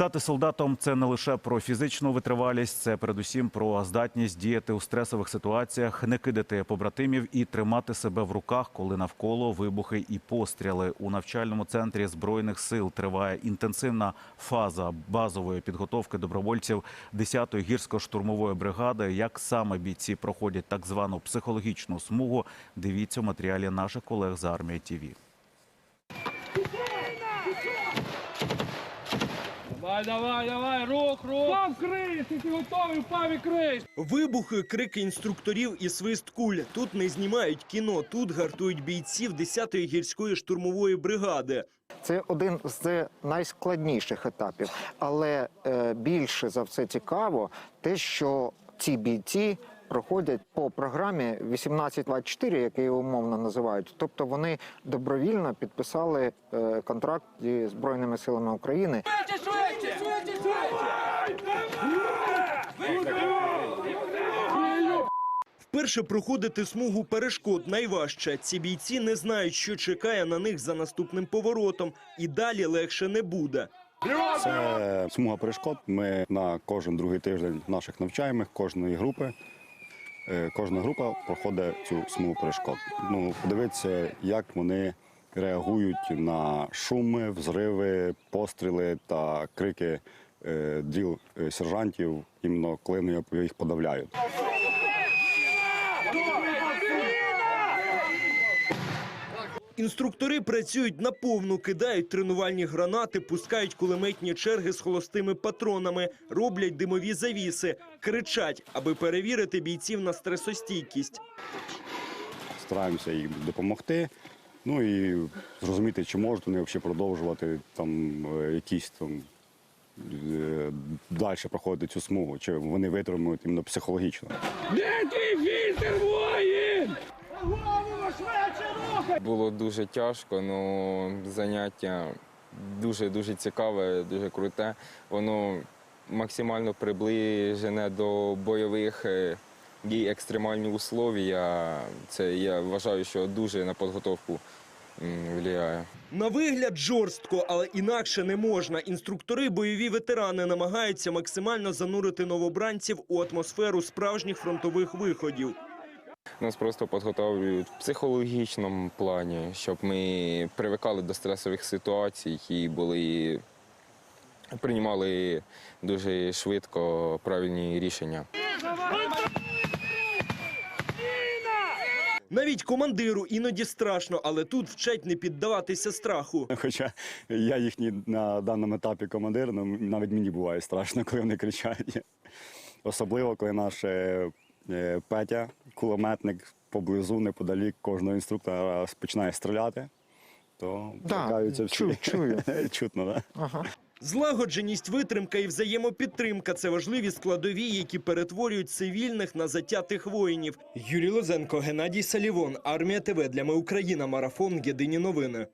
Стати солдатом це не лише про фізичну витривалість, це передусім про здатність діяти у стресових ситуаціях, не кидати побратимів і тримати себе в руках, коли навколо вибухи і постріли. У навчальному центрі збройних сил триває інтенсивна фаза базової підготовки добровольців 10-ї гірсько-штурмової бригади. Як саме бійці проходять так звану психологічну смугу? Дивіться у матеріалі наших колег з армії ТІВІ. Давай, давай, давай, рух, рух. Впав крис, ти готовий, впав і крис. Вибухи, крики інструкторів і свист куль. Тут не знімають кіно, тут гартують бійців 10-ї гірської штурмової бригади. Це один з найскладніших етапів, але е, більше за все цікаво те, що ці бійці проходять по програмі 1824, як її умовно називають. Тобто вони добровільно підписали е, контракт зі збройними силами України. Вперше проходити смугу перешкод найважче. Ці бійці не знають, що чекає на них за наступним поворотом, і далі легше не буде. Це смуга перешкод. Ми на кожен другий тиждень наших навчаємих, кожної групи. е, Кожна група проходить цю смугу перешкод. Ну, подивитися, як вони реагують на шуми, взриви, постріли та крики е, дріл е, сержантів, іменно коли їх подавляють. Інструктори працюють наповну, кидають тренувальні гранати, пускають кулеметні черги з холостими патронами, роблять димові завіси, кричать, аби перевірити бійців на стресостійкість. Стараємося їм допомогти. Ну і зрозуміти, чи можуть вони взагалі продовжувати там е, якісь там е, далі проходити цю смугу, чи вони витримують іменно психологічно. Де твій фільтр, воїн? Було дуже тяжко, але заняття дуже-дуже цікаве, дуже круте. Воно максимально приближене до бойових е, дій екстремальні условия. Це я вважаю, що дуже на підготовку. На вигляд жорстко, але інакше не можна. Інструктори, бойові ветерани намагаються максимально занурити новобранців у атмосферу справжніх фронтових виходів. Нас просто підготовлюють в психологічному плані, щоб ми привикали до стресових ситуацій і були приймали дуже швидко правильні рішення. Навіть командиру іноді страшно, але тут вчать не піддаватися страху. Хоча я їхній на даному етапі командир, ну навіть мені буває страшно, коли вони кричать. Особливо, коли наш Петя, кулеметник поблизу, неподалік кожного інструктора починає стріляти, то Да, лякаються всі. чую, чую. Чутно, так? Ага. Злагодженість, витримка і взаємопідтримка це важливі складові, які перетворюють цивільних на затятих воїнів. Юрій Лозенко, Геннадій Салівон, Армія ТВ для ми Україна. Марафон. Єдині новини.